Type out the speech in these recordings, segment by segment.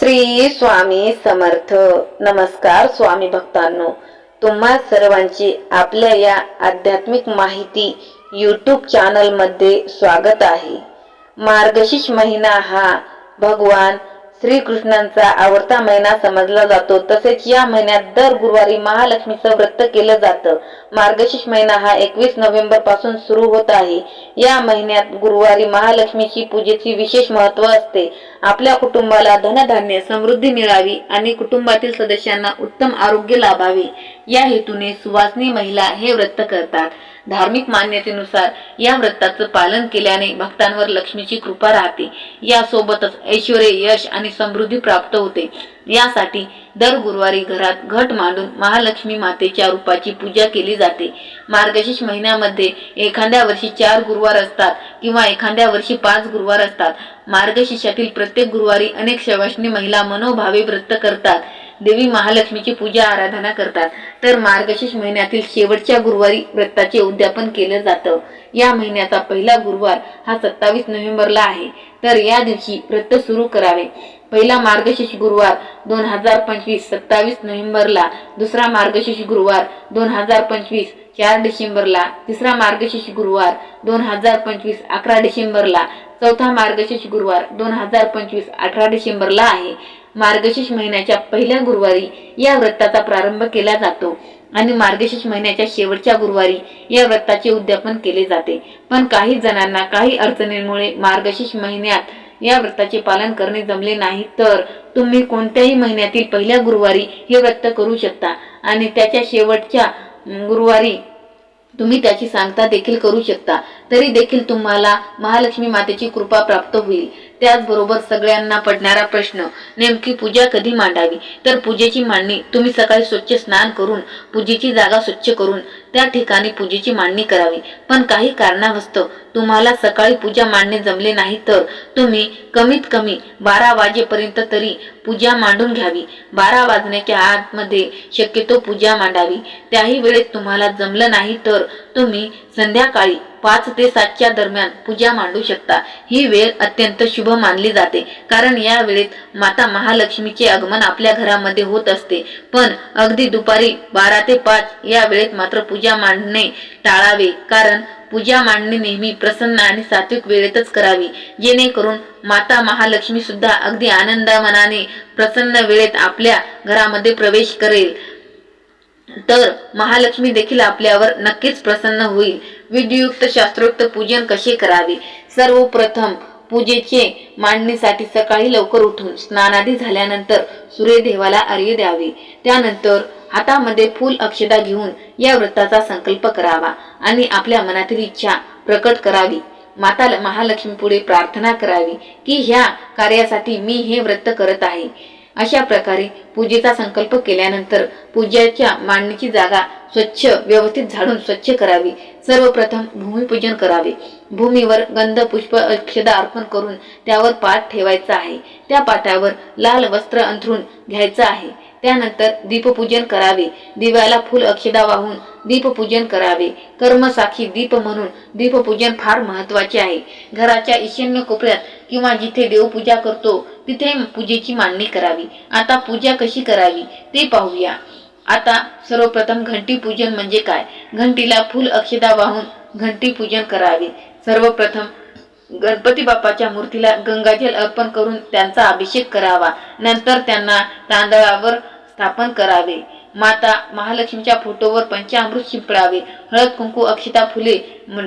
श्री स्वामी समर्थ. नमस्कार स्वामी भक्तांनो. तुम्हा सर्वांची आपल्या या आध्यात्मिक माहिती यूट्यूब चॅनलमध्ये स्वागत आहे. मार्गशीर्ष महिना हा भगवान श्रीकृष्णांचा आवडता महिना समजला जातो. तसेच या महिन्यात दर गुरुवारी महालक्ष्मीचं व्रत केलं जातं. मार्गशीर्ष महिना हा एकवीस नोव्हेंबरपासून सुरू होत आहे. या महिन्यात गुरुवारी महालक्ष्मीची पूजेची विशेष महत्त्व असते. आपल्या कुटुंबाला धनधान्य समृद्धी मिळावी आणि कुटुंबातील सदस्यांना उत्तम आरोग्य लाभावे. या हेतूने सुवासनी महिला हे व्रत करतात. धार्मिक मान्यतेनुसार या व्रताचं पालन केल्याने भक्तांवर लक्ष्मीची कृपा राहते. यासोबतच ऐश्वर यश आणि समृद्धी प्राप्त होते. यासाठी दर गुरुवारी घरात घट मांडून महालक्ष्मी मातेच्या रूपाची पूजा केली जाते. मार्गशीर्ष महिन्यामध्ये एखाद्या वर्षी चार गुरुवार असतात किंवा एखाद्या वर्षी पाच गुरुवार असतात. मार्गशीर्षातील प्रत्येक गुरुवारी अनेक शवाशनी महिला मनोभावे व्रत करतात. देवी महालक्ष्मीची पूजा आराधना करतात. तर मार्गशीर्ष महिन्यातील शेवटच्या गुरुवारी व्रताचे उद्यापन केलं जातं. या महिन्याचा पहिला गुरुवार हा सत्तावीस नोव्हेंबरला आहे. तर या दिवशी व्रत सुरू करावे. पहिला मार्गशीर्ष गुरुवार दोन हजार पंचवीस सत्तावीस नोव्हेंबरला. दुसरा मार्गशीर्ष गुरुवार दोन हजार पंचवीस चार डिसेंबरला. तिसरा मार्गशीर्ष गुरुवार दोन हजार पंचवीस अकरा डिसेंबरला. चौथा मार्गशीर्ष गुरुवार दोन हजार पंचवीस अठरा डिसेंबरला आहे. मार्गशीर्ष महिन्याच्या पहिल्या गुरुवारी या व्रताचा प्रारंभ केला जातो आणि मार्गशीर्ष महिन्याच्या शेवटच्या गुरुवारी या व्रताचे उद्यापन केले जाते. पण काही जणांना काही अडचणींमुळे मार्गशीर्ष महिन्यात या व्रताचे पालन करणे जमले नाही तर तुम्ही कोणत्याही महिन्यातील पहिल्या गुरुवारी हे व्रत करू शकता आणि त्याच्या शेवटच्या गुरुवारी तुम्ही त्याची सांगता देखील करू शकता. तरी देखील तुम्हाला महालक्ष्मी मातेची कृपा प्राप्त होईल. त्याचबरोबर सगळ्यांना पडणारा प्रश्न नेमकी पूजा कधी मांडावी? तर पूजेची मांडणी तुम्ही सकाळी स्वच्छ स्नान करून पूजेची जागा स्वच्छ करून त्या ठिकाणी पूजेची मांडणी करावी. पण काही कारणावस्तव तुम्हाला सकाळी पूजा मांडणे जमले नाही तर तुम्ही कमीत कमी बारा वाजेपर्यंत तरी पूजा मांडून घ्यावी. बारा वाजण्याच्या आतमध्ये शक्यतो पूजा मांडावी. त्याही वेळेत तुम्हाला जमलं नाही तर तुम्ही संध्याकाळी पाच ते सातच्या दरम्यान पूजा मांडू शकता. ही वेळ अत्यंत शुभ मानली जाते. कारण या वेळेत माता महालक्ष्मीचे आगमन आपल्या घरामध्ये होत असते. पण अगदी दुपारी बारा ते पाच या वेळेत मात्र पूजा पूजा मांडणे टाळावे. कारण पूजा मांडणे नेहमी प्रसन्न आणि सात्विक वेळेतच करावी. जेणेकरून माता महालक्ष्मी सुद्धा अगदी आनंदामनाने प्रसन्न वेळेत आपल्या घरामध्ये प्रवेश करेल. तर महालक्ष्मी देखील आपल्यावर नक्कीच प्रसन्न होईल. विधियुक्त शास्त्रोक्त पूजन कसे करावे? सर्वप्रथम पूजेचे मांडणीसाठी सकाळी लवकर उठून स्नानादी झाल्यानंतर सूर्यदेवाला अर्घ्य द्यावे. त्यानंतर हातामध्ये फूल अक्षता घेऊन या व्रताचा संकल्प करावा आणि आपल्या मनातील इच्छा प्रकट करावी. माता महालक्ष्मी पुढे प्रार्थना करावी की ह्या कार्यासाठी मी हे व्रत करत आहे. अशा प्रकारे पूजेचा संकल्प केल्यानंतर पूजेच्या मांडणीची जागा स्वच्छ व्यवस्थित झाडून स्वच्छ करावी. सर्वप्रथम भूमिपूजन करावे. भूमीवर गंध पुष्प अक्षदा अर्पण करून त्यावर पाठ ठेवायचा आहे. त्या पाटावर लाल वस्त्र अंथरून घ्यायचं आहे. त्यानंतर दीपपूजन करावे. दिव्याला फुल अक्षदा वाहून दीपपूजन करावे. कर्मसाखी दीप म्हणून दीपपूजन फार महत्त्वाचे आहे. घराच्या ईशान्य कोपऱ्यात किंवा जिथे देवपूजा करतो तिथे पूजेची मांडणी करावी. आता पूजा कशी करावी ते पाहूया. आता सर्वप्रथम घंटी पूजन म्हणजे काय? घंटीला फुल अक्षदा वाहून घंटी पूजन करावे. सर्वप्रथम गणपती बाप्पाच्या मूर्तीला गंगाजल अर्पण करून त्यांचा अभिषेक करावा. नंतर त्यांना तांदळावर स्थापन करावे. माता महालक्ष्मीच्या फोटोवर पंचामृत शिंपडावे. हळद कुंकू अक्षता फुले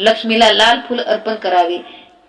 लक्ष्मीला लाल फुल अर्पण करावे.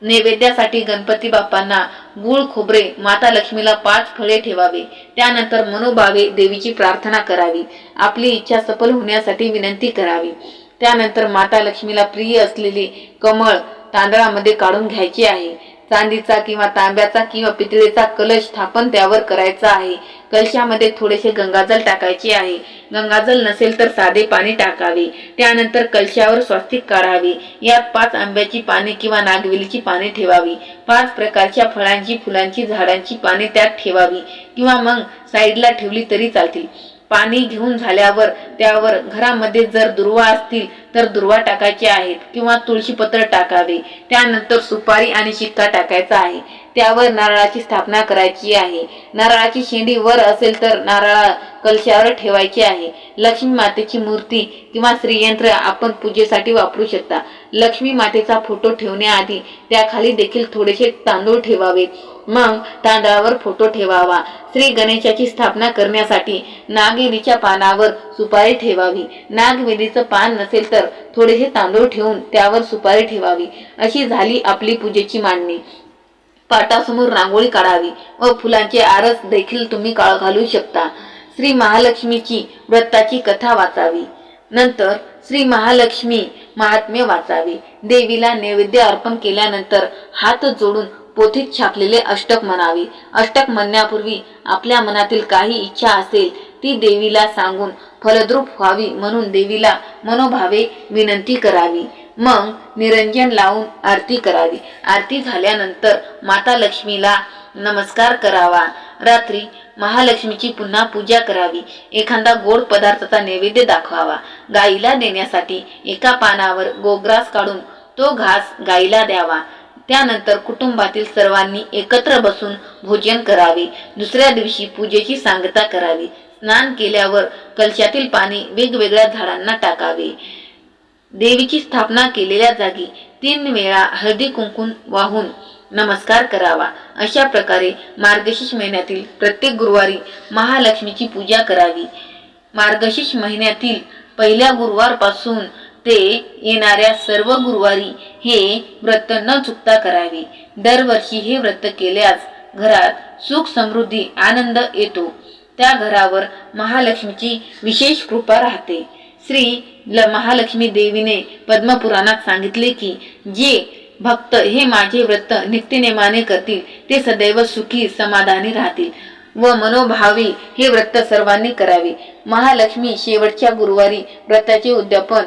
नैवेद्यासाठी गणपती बाप्पांना गुळ खोबरे माता लक्ष्मीला पाच फळे ठेवावे. त्यानंतर मनोभावे देवीची प्रार्थना करावी. आपली इच्छा सफल होण्यासाठी विनंती करावी. त्यानंतर माता लक्ष्मीला प्रिय असलेले कमळ तांदळामध्ये काढून घ्यायचे आहे. चांदीचा किंवा तांब्याचा किंवा पितळेचा कलश स्थापन त्यावर करायचा आहे. कलशामध्ये थोडेसे गंगाजल टाकायचे आहे. गंगाजल नसेल तर साधे पाणी टाकावे. त्यानंतर कलशावर स्वस्तिक काढावे. यात पाच आंब्याची पाने किंवा नागवेलीची पाने ठेवावी. पाच प्रकारच्या फळांची फुलांची झाडांची पाने त्यात ठेवावी. किंवा मग साईडला ठेवली तरी चालतील. पाणी घेऊन झाल्यावर त्यावर घरामध्ये जर दुर्वा असतील तर दुर्वा टाकायचे आहेत किंवा तुळशीपत्र टाकावे. त्यानंतर सुपारी आणि शिक्का टाकायचा आहे. त्यावर नारळाची स्थापना करायची आहे. नारळाची शेंडी वर असेल तर नारळा कलशावर ठेवायची आहे. लक्ष्मी मातेची मूर्ती किंवा श्रीयंत्र आपण पूजेसाठी वापरू शकता. लक्ष्मी मातेचा फोटो ठेवण्याआधी त्याखाली देखील थोडेसे तांदूळ ठेवावेत मग तांदळावर फोटो ठेवावा. श्री गणेशाची स्थापना करण्यासाठी नागवेलीच्या पानावर सुपारी ठेवावी. नागवेलीचं पान नसेल तर थोडेसे तांदूळ ठेवून त्यावर सुपारी ठेवावी. अशी झाली आपली पूजेची मांडणी. पाटासमोर रांगोळी काढावी व फुलांचे आरस देखील तुम्ही काळ घालू शकता. श्री महालक्ष्मीची व्रताची कथा वाचावी. नंतर श्री महालक्ष्मी महात्म्य वाचावे. देवीला नैवेद्य अर्पण केल्यानंतर हात जोडून पोथीत छापलेले अष्टक म्हणावे. अष्टक म्हणण्यापूर्वी आपल्या मनातील काही इच्छा असेल ती देवीला सांगून फलद्रूप व्हावी म्हणून देवीला मनोभावे विनंती करावी. मग निरंजन लावून आरती करावी. आरती झाल्यानंतर माता लक्ष्मीला नमस्कार करावा. रात्री महालक्ष्मीची पुन्हा पूजा करावी. एखादा गोड पदार्थाचा नैवेद्य दाखवावा. गाईला देण्यासाठी एका पानावर गोग्रास काढून तो घास गाईला द्यावा. त्यानंतर कुटुंबातील सर्वांनी एकत्र बसून भोजन करावे. दुसऱ्या दिवशी पूजेची सांगता करावी. स्नान केल्यावर कलशातील पाणी वेगवेगळ्या झाडांना टाकावे. देवीची स्थापना केलेल्या जागी तीन वेळा हळदी कुंकून वाहून नमस्कार करावा. अशा प्रकारे मार्गशीर्ष महिन्यातील प्रत्येक गुरुवारी महालक्ष्मीची पूजा करावी. मार्गशीर्ष महिन्यातील पहिल्या गुरुवारपासून ते येणाऱ्या सर्व गुरुवारी हे व्रत न चुकता करावे. दरवर्षी हे व्रत केल्यास घरात सुख समृद्धी आनंद येतो. त्या घरावर महालक्ष्मीची विशेष कृपा राहते. श्री महालक्ष्मी देवीने पद्मपुराणात सांगितले की जे भक्त हे माझे व्रत नित्यनेमाने करतील ते सदैव सुखी समाधानी राहतील व मनोभावी हे व्रत सर्वांनी करावे. महालक्ष्मी शेवटच्या गुरुवारी व्रताचे उद्यापन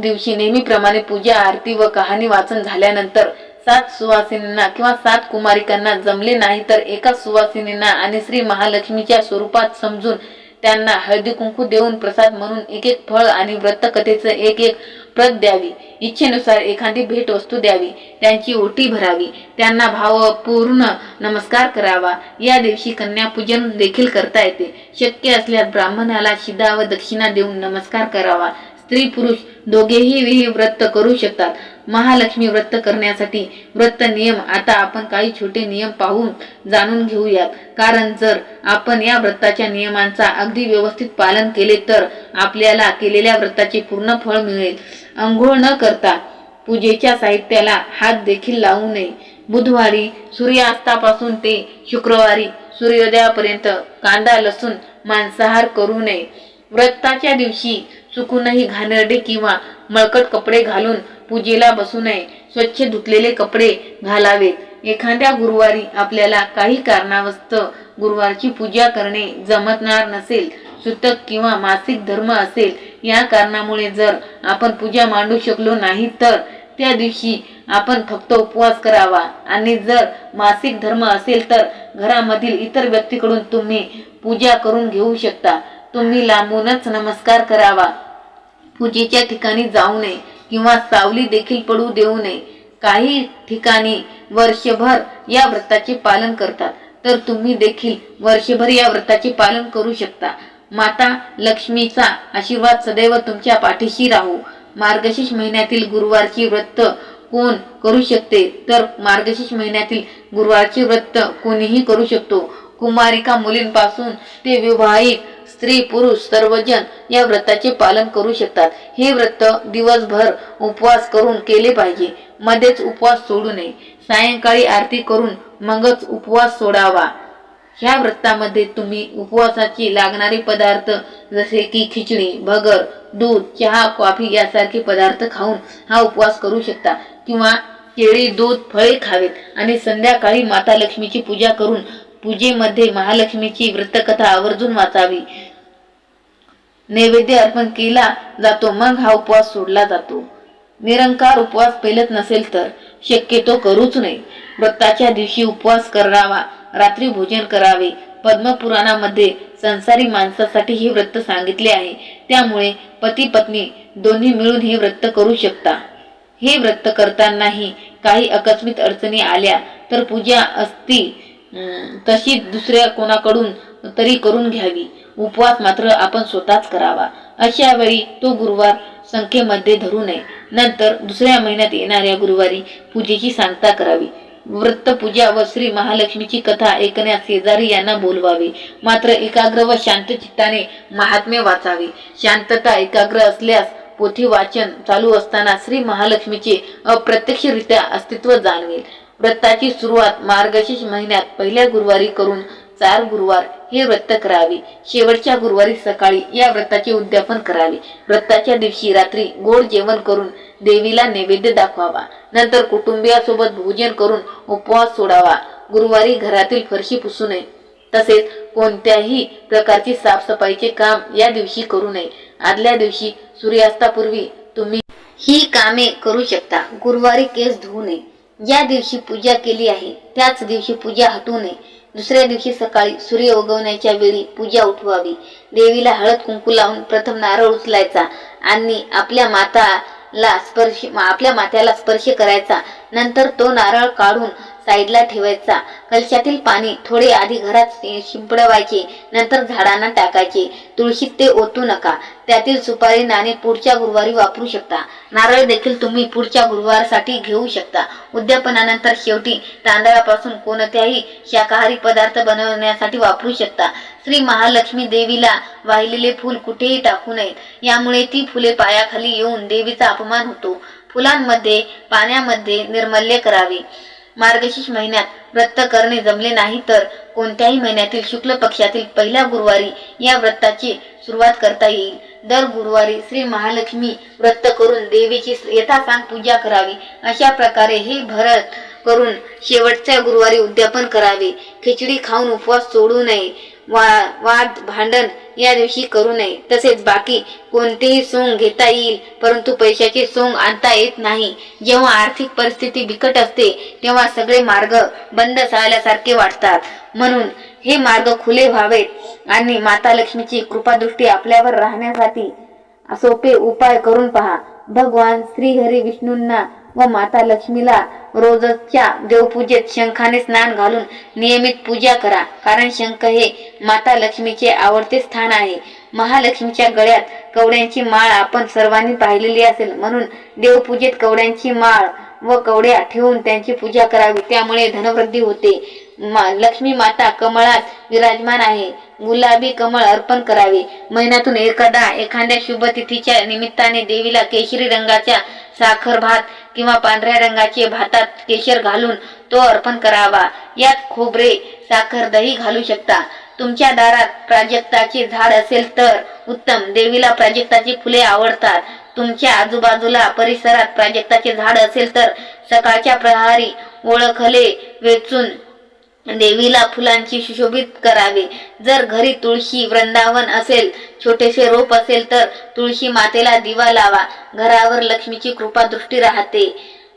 दिवशी नेहमीप्रमाणे पूजा आरती व कहाणी वाचन झाल्यानंतर सात सुवासिनींना किंवा सात कुमारिकांना जमले नाही तर एका सुवासिनींना आणि श्री महालक्ष्मीच्या स्वरूपात समजून त्यांना हळदी कुंकू देऊन प्रसाद म्हणून एक एक फळ आणि व्रतकथेचं एक एक प्रत द्यावी. इच्छेनुसार एखादी भेट वस्तू द्यावी. त्यांची ओटी भरावी. त्यांना भावपूर्ण नमस्कार करावा. या दिवशी कन्यापूजन देखील करता येते. शक्य असल्यास ब्राह्मणाला शिदा व दक्षिणा देऊन नमस्कार करावा. स्त्री पुरुष दोघेही विही व्रत करू शकतात. महालक्ष्मी व्रत करण्यासाठी व्रत नियम आता आपण काही छोटे नियम पाहून जाणून घेऊयात. कारण जर आपण या व्रताच्या नियमांचा अगदी व्यवस्थित पालन केले तर आपल्याला केलेल्या व्रताचे पूर्ण फळ मिळेल. अंघोळ न करता पूजेच्या साहित्याला हात देखील लावू नये. बुधवारी सूर्यास्तापासून ते शुक्रवारी सूर्योदयापर्यंत कांदा लसूण मांसाहार करू नये. व्रताच्या दिवशी चुकूनही घाणेरडे किंवा मळकट कपडे घालून पूजेला बसू नये. स्वच्छ धुतलेले कपडे घालावेत. एखाद्या गुरुवारी आपल्याला काही कारणावस्तव गुरुवारची पूजा करणे जमतणार नसेल सुतक किंवा मासिक धर्म असेल या कारणामुळे जर आपण पूजा मांडू शकलो नाही तर त्या दिवशी आपण फक्त उपवास करावा. आणि जर मासिक धर्म असेल तर घरामधील इतर व्यक्तीकडून तुम्ही पूजा करून घेऊ शकता. तुम्ही लांबूनच नमस्कार करावा. पूजेच्या ठिकाणी जाऊ नये किंवा सावली देखील पडू देऊ नये. काही ठिकाणी वर्षभर या व्रताचे पालन करतात. तर तुम्ही देखील वर्षभर या व्रताचे पालन करू शकता. माता लक्ष्मीचा आशीर्वाद सदैव तुमच्या पाठीशी राहू. मार्गशीर्ष महिन्यातील गुरुवारची व्रत कोण करू शकते? तर मार्गशीर्ष महिन्यातील गुरुवारचे व्रत कोणीही करू शकतो. कुमारिका मुलींपासून ते विवाहित स्त्री पुरुष सर्वजण या व्रताचे पालन करू शकतात. हे व्रत दिवसभर उपवास करून केले पाहिजे. मध्येच उपवास सोडू नये. सायंकाळी आरती करून मगच उपवास सोडावा. ह्या व्रतामध्ये तुम्ही उपवासाची लागणारे पदार्थ जसे की खिचडी भगर दूध चहा कॉफी यासारखे पदार्थ खाऊन हा उपवास करू शकता. किंवा केळी दूध फळे खावेत आणि संध्याकाळी माता लक्ष्मीची पूजा करून पूजेमध्ये महालक्ष्मीची व्रतकथा आवर्जून वाचावी. नैवेद्य अर्पण केला जातो मग हा उपवास सोडला जातो. निरंकार उपवास पेलत नसेल तर शक्यतो करूच नये. व्रताच्या दिवशी उपवास करावा रात्री भोजन करावे. पद्मपुराणामध्ये संसारी माणसासाठी हे व्रत सांगितले आहे. त्यामुळे पती पत्नी दोन्ही मिळून हे व्रत करू शकता. हे व्रत करतानाही काही अकस्मित अडचणी आल्या तर पूजा असती तशी दुसऱ्या कोणाकडून तरी करून घ्यावी. उपवास मात्र आपण स्वतःच करावा. अशा वेळी तो गुरुवार संख्येमध्ये धरू नये. नंतर दुसऱ्या महिन्यात येणाऱ्या गुरुवारी पूजेची सांगता करावी. व्रत पूजा व श्री महालक्ष्मीची कथा ऐकण्यास शेजारी यांना बोलवावे. मात्र एकाग्र व शांत चित्ताने महात्म्य वाचावे. शांतता एकाग्र असल्यास पोथी वाचन चालू असताना श्री महालक्ष्मीचे अप्रत्यक्षरित्या अस्तित्व जाणवेल. व्रताची सुरुवात मार्गशीर्ष महिन्यात पहिल्या गुरुवारी करून चार गुरुवार हे व्रत करावे. शेवटच्या गुरुवारी सकाळी या व्रताचे उद्यापन करावे. व्रताच्या दिवशी रात्री गोड जेवण करून देवीला नैवेद्य दाखवावा. नंतर कुटुंबियासोबत भोजन करून उपवास सोडावा. गुरुवारी घरातील फरशी पुसू नये. तसेच कोणत्याही प्रकारची साफसफाईचे काम या दिवशी करू नये. आदल्या दिवशी सूर्यास्तापूर्वी तुम्ही ही कामे करू शकता. गुरुवारी केस धुवू नये. ज्या दिवशी पूजा केली आहे. त्याच दिवशी पूजा हटवू नये. दुसऱ्या दिवशी सकाळी सूर्य उगवण्याच्या वेळी पूजा उठवावी. देवीला हळद कुंकू लावून प्रथम नारळ उचलायचा आणि आपल्या माताला स्पर्श आपल्या मात्याला स्पर्श करायचा. नंतर तो नारळ काढून साईडला ठेवायचा. कलशातील पाणी थोडे आधी घरात शिंपडवायचे नंतर झाडांना टाकायचे. तुळशीत ते ओतू नका. त्यातील सुपारी नाणे पुढच्या गुरुवारी वापरू शकता. नारळ देखील तुम्ही पुढच्या गुरुवारसाठी घेऊ शकता. उद्यापनानंतर शेवटी तांदळापासून कोणत्याही शाकाहारी पदार्थ बनवण्यासाठी वापरू शकता. श्री महालक्ष्मी देवीला वाहिलेले फूल कुठेही टाकू नयेत. यामुळे ती फुले पायाखाली येऊन देवीचा अपमान होतो. फुलांमध्ये पाण्यामध्ये निर्मल्य करावे. मार्गशीर्ष महिन्यात व्रत करणे जमले नाही तर कोणत्याही महिन्यातील शुक्ल पक्षातील पहिल्या गुरुवारी या व्रताची सुरुवात करता येईल. दर गुरुवारी श्री महालक्ष्मी व्रत करून देवीची यथासांग पूजा करावी. अशा प्रकारे हे भरत करून शेवटच्या गुरुवारी उद्यापन करावे. खिचडी खाऊन उपवास सोडू नये. वा वाद भांडण या दिवशी करू नये. तसेच बाकी कोणतेही सोंग घेता येईल परंतु पैशाचे सोंग आणता येत नाही. जेव्हा आर्थिक परिस्थिती बिकट असते तेव्हा सगळे मार्ग बंद झाल्यासारखे वाटतात. म्हणून हे मार्ग खुले व्हावेत आणि माता लक्ष्मीची कृपादृष्टी आपल्यावर राहण्यासाठी सोपे उपाय करून पहा. भगवान श्रीहरी विष्णूंना व माता लक्ष्मीला रोजच्या देवपूजेत शंखाने स्नान घालून नियमित पूजा करा. कारण शंख हे माता लक्ष्मीचे आवडते स्थान आहे. महालक्ष्मीच्या गळ्यात कवड्यांची माळ आपण सर्वांनी पाहिलेली असेल. म्हणून देवपूजेत कवड्यांची माळ व कवड्या ठेवून त्यांची पूजा करावी. त्यामुळे धनवृद्धी होते. मा- लक्ष्मी माता कमळात विराजमान आहे. गुलाबी कमळ अर्पण करावे. महिन्यातून एकदा एखाद्या शुभ तिथीच्या निमित्ताने देवीला केशरी रंगाच्या साखर भात किंवा पांढऱ्या रंगाचे भातात केशर घालून तो अर्पण करावा. यात खोबरे साखर दही घालू शकता. तुमच्या दारात प्राजक्ताचे झाड असेल तर उत्तम. देवीला प्राजक्ताची फुले आवडतात. तुमच्या आजूबाजूला परिसरात प्राजक्ताचे झाड असेल तर सकाळच्या प्रहारी ओळखले वेचून देवीला फुलांची सुशोभित करावे. जर घरी तुळशी वृंदावन असेल छोटेसे रोप असेल तर तुळशी मातेला दिवा लावा. घरावर लक्ष्मीची कृपा दृष्टी राहते.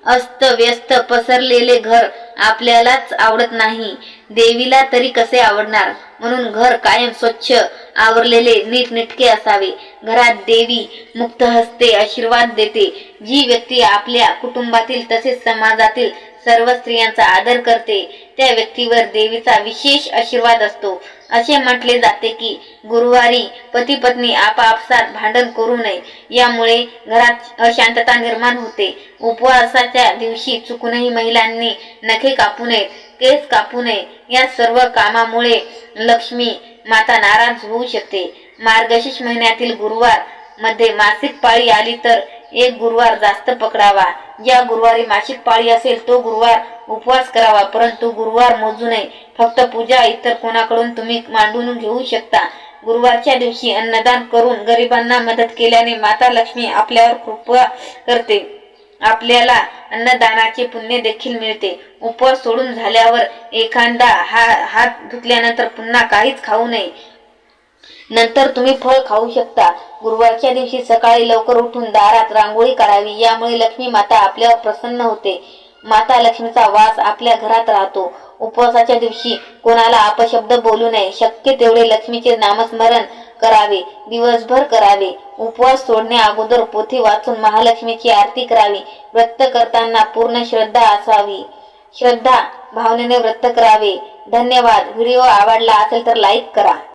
अस्त व्यस्त पसरलेले घर आपल्यालाच आवडत नाही. देवीला तरी कसे आवडणार? म्हणून घर कायम स्वच्छ आवरलेले नीटनेटके असावे. घरात देवी मुक्त हस्ते आशीर्वाद देते. जी व्यक्ती आपल्या कुटुंबातील तसेच समाजातील सर्व स्त्रियांचा आदर करते. त्या व्यक्तीवर देवीचा विशेष आशीर्वाद असतो. असे म्हटले जाते की गुरुवारी पती पत्नी आपापसात भांडण करू नये. यामुळे घरात अशांतता निर्माण होते. उपवासाच्या दिवशी चुकूनही महिलांनी नखे कापू नयेत केस कापू नये. या सर्व कामामुळे लक्ष्मी माता नाराज होऊ शकते. मार्गशीर्ष महिन्यातील गुरुवारमध्ये मासिक पाळी आली तर एक गुरुवार जास्त पकडावा. ज्या गुरुवारी मासिक पाळी असेल तो गुरुवार उपवास करावा परंतु गुरुवार मोजू नये. फक्त पूजा इतर कोणाकडून तुम्ही मांडून घेऊ शकता. गुरुवारच्या दिवशी अन्नदान करून गरिबांना मदत केल्याने माता लक्ष्मी आपल्यावर कृपा करते. आपल्याला अन्नदानाचे पुण्य देखील मिळते. उपवास सोडून झाल्यावर एखादा हा हात धुतल्यानंतर पुन्हा काहीच खाऊ नये. नंतर तुम्ही फळ खाऊ शकता. गुरुवारच्या दिवशी सकाळी लवकर उठून दारात रांगोळी काढावी यामुळे लक्ष्मी माता आपल्यावर प्रसन्न होते. माता लक्ष्मीचा वास आपल्या घरात राहतो. उपवासाच्या दिवशी कोणाला अपशब्द बोलू नये. शक्य तेवढे लक्ष्मीचे नामस्मरण करावे दिवसभर करावे. उपवास सोडण्या अगोदर पोथी वाचून महालक्ष्मीची आरती करावी. व्रत करताना पूर्ण श्रद्धा असावी. श्रद्धा भावनेने व्रत करावे. धन्यवाद. व्हिडिओ आवडला असेल तर लाईक करा.